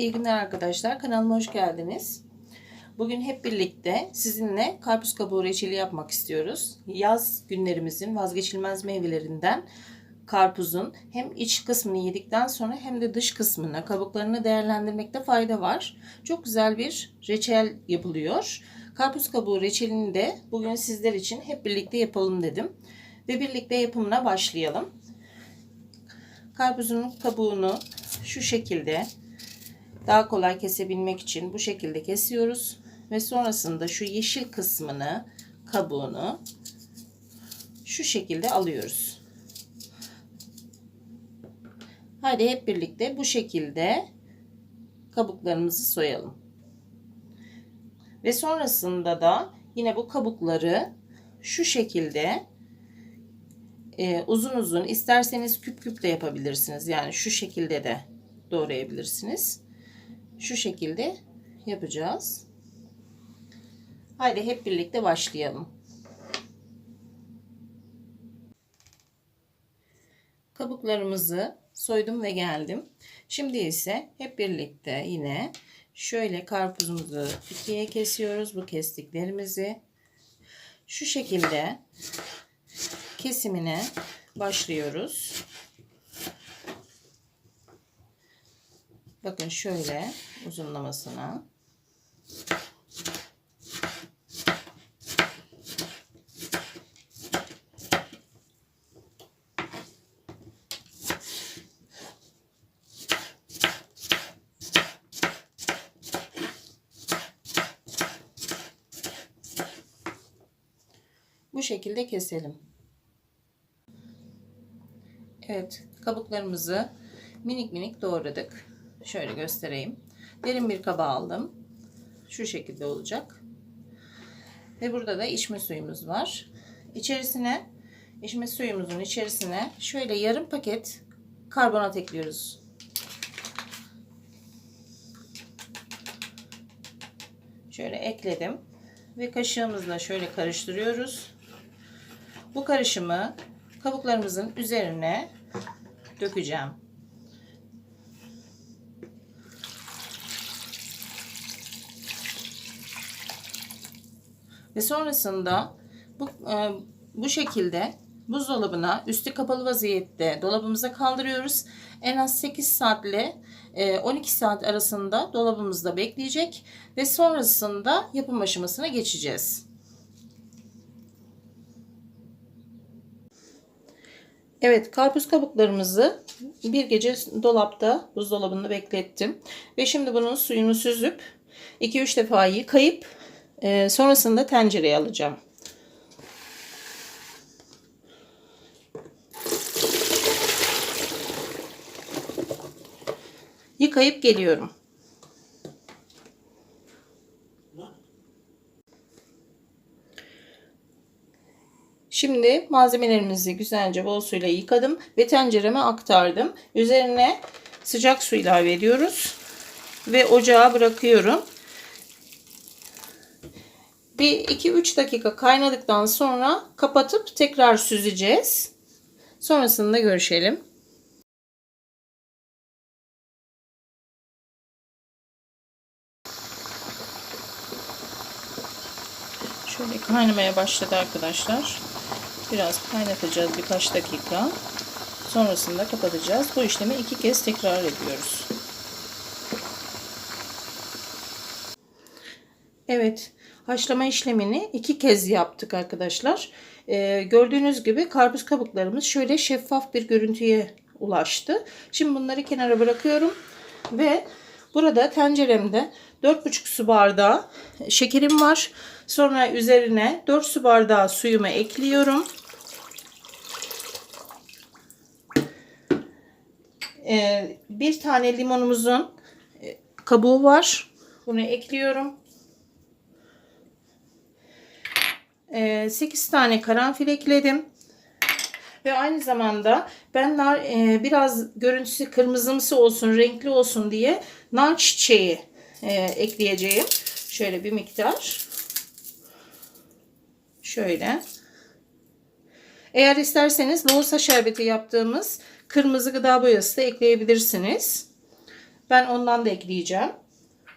İyi günler arkadaşlar. Kanalıma hoş geldiniz. Bugün hep birlikte sizinle karpuz kabuğu reçeli yapmak istiyoruz. Yaz günlerimizin vazgeçilmez meyvelerinden karpuzun hem iç kısmını yedikten sonra hem de dış kısmını, kabuklarını değerlendirmekte fayda var. Çok güzel bir reçel yapılıyor. Karpuz kabuğu reçelini de bugün sizler için hep birlikte yapalım dedim. Ve birlikte yapımına başlayalım. Karpuzun kabuğunu şu şekilde daha kolay kesebilmek için bu şekilde kesiyoruz. Ve sonrasında şu yeşil kısmını, kabuğunu şu şekilde alıyoruz. Hadi hep birlikte bu şekilde kabuklarımızı soyalım. Ve sonrasında da yine bu kabukları şu şekilde e, uzun uzun isterseniz küp küp de yapabilirsiniz. Yani şu şekilde de doğrayabilirsiniz. Şu şekilde yapacağız. Haydi hep birlikte başlayalım. Kabuklarımızı soydum ve geldim. Şimdi ise hep birlikte yine şöyle karpuzumuzu ikiye kesiyoruz. Bu kestiklerimizi şu şekilde kesimine başlıyoruz. Bakın şöyle uzunlamasına. Bu şekilde keselim. Evet, kabuklarımızı minik minik doğradık. Şöyle göstereyim. Derin bir kaba aldım. Şu şekilde olacak. Ve burada da içme suyumuz var. İçerisine içme suyumuzun içerisine şöyle yarım paket karbonat ekliyoruz. Şöyle ekledim ve kaşığımızla şöyle karıştırıyoruz. Bu karışımı kabuklarımızın üzerine dökeceğim. Ve sonrasında bu, e, bu şekilde buzdolabına üstü kapalı vaziyette dolabımıza kaldırıyoruz. En az 8 saatle e, 12 saat arasında dolabımızda bekleyecek ve sonrasında yapım aşamasına geçeceğiz. Evet karpuz kabuklarımızı bir gece dolapta buzdolabında beklettim. Ve şimdi bunun suyunu süzüp 2-3 defa yıkayıp e, sonrasında tencereye alacağım. Yıkayıp geliyorum. Şimdi malzemelerimizi güzelce bol suyla yıkadım ve tencereme aktardım. Üzerine sıcak su ilave ediyoruz ve ocağa bırakıyorum. Bir 2-3 dakika kaynadıktan sonra kapatıp tekrar süzeceğiz. Sonrasında görüşelim. Şöyle kaynamaya başladı arkadaşlar. Biraz kaynatacağız birkaç dakika. Sonrasında kapatacağız. Bu işlemi iki kez tekrar ediyoruz. Evet. Haşlama işlemini iki kez yaptık arkadaşlar. Ee, gördüğünüz gibi karpuz kabuklarımız şöyle şeffaf bir görüntüye ulaştı. Şimdi bunları kenara bırakıyorum. Ve burada tenceremde 4,5 su bardağı şekerim var. Sonra üzerine 4 su bardağı suyumu ekliyorum. Ee, bir tane limonumuzun kabuğu var. Bunu ekliyorum. 8 tane karanfil ekledim. Ve aynı zamanda ben nar, e, biraz görüntüsü kırmızımsı olsun, renkli olsun diye nar çiçeği e, ekleyeceğim. Şöyle bir miktar. Şöyle. Eğer isterseniz lohusa şerbeti yaptığımız kırmızı gıda boyası da ekleyebilirsiniz. Ben ondan da ekleyeceğim.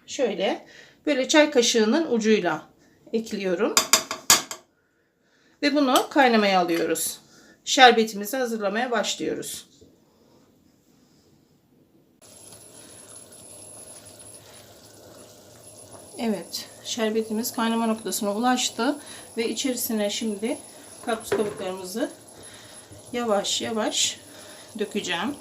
Şöyle böyle çay kaşığının ucuyla ekliyorum. Ve bunu kaynamaya alıyoruz. Şerbetimizi hazırlamaya başlıyoruz. Evet, şerbetimiz kaynama noktasına ulaştı ve içerisine şimdi karpuz kabuklarımızı yavaş yavaş dökeceğim.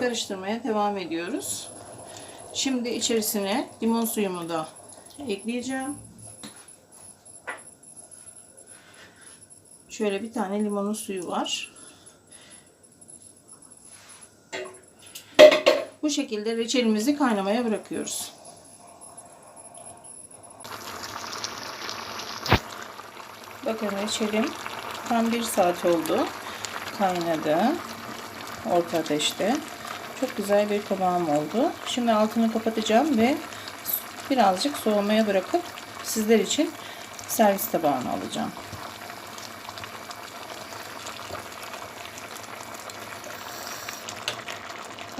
Karıştırmaya devam ediyoruz. Şimdi içerisine limon suyumu da ekleyeceğim. Şöyle bir tane limonun suyu var. Bu şekilde reçelimizi kaynamaya bırakıyoruz. Bakın reçelim tam bir saat oldu. Kaynadı. Orta ateşte. Çok güzel bir kıvam oldu. Şimdi altını kapatacağım ve birazcık soğumaya bırakıp sizler için servis tabağına alacağım.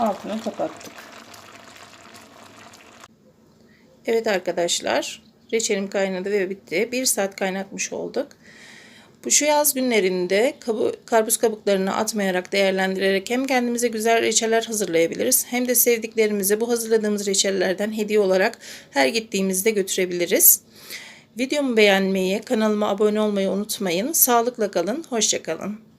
altını kapattık. Evet arkadaşlar reçelim kaynadı ve bitti. Bir saat kaynatmış olduk. Bu şu yaz günlerinde kabu, karpuz kabuklarını atmayarak değerlendirerek hem kendimize güzel reçeller hazırlayabiliriz hem de sevdiklerimize bu hazırladığımız reçellerden hediye olarak her gittiğimizde götürebiliriz. Videomu beğenmeyi, kanalıma abone olmayı unutmayın. Sağlıkla kalın, hoşçakalın.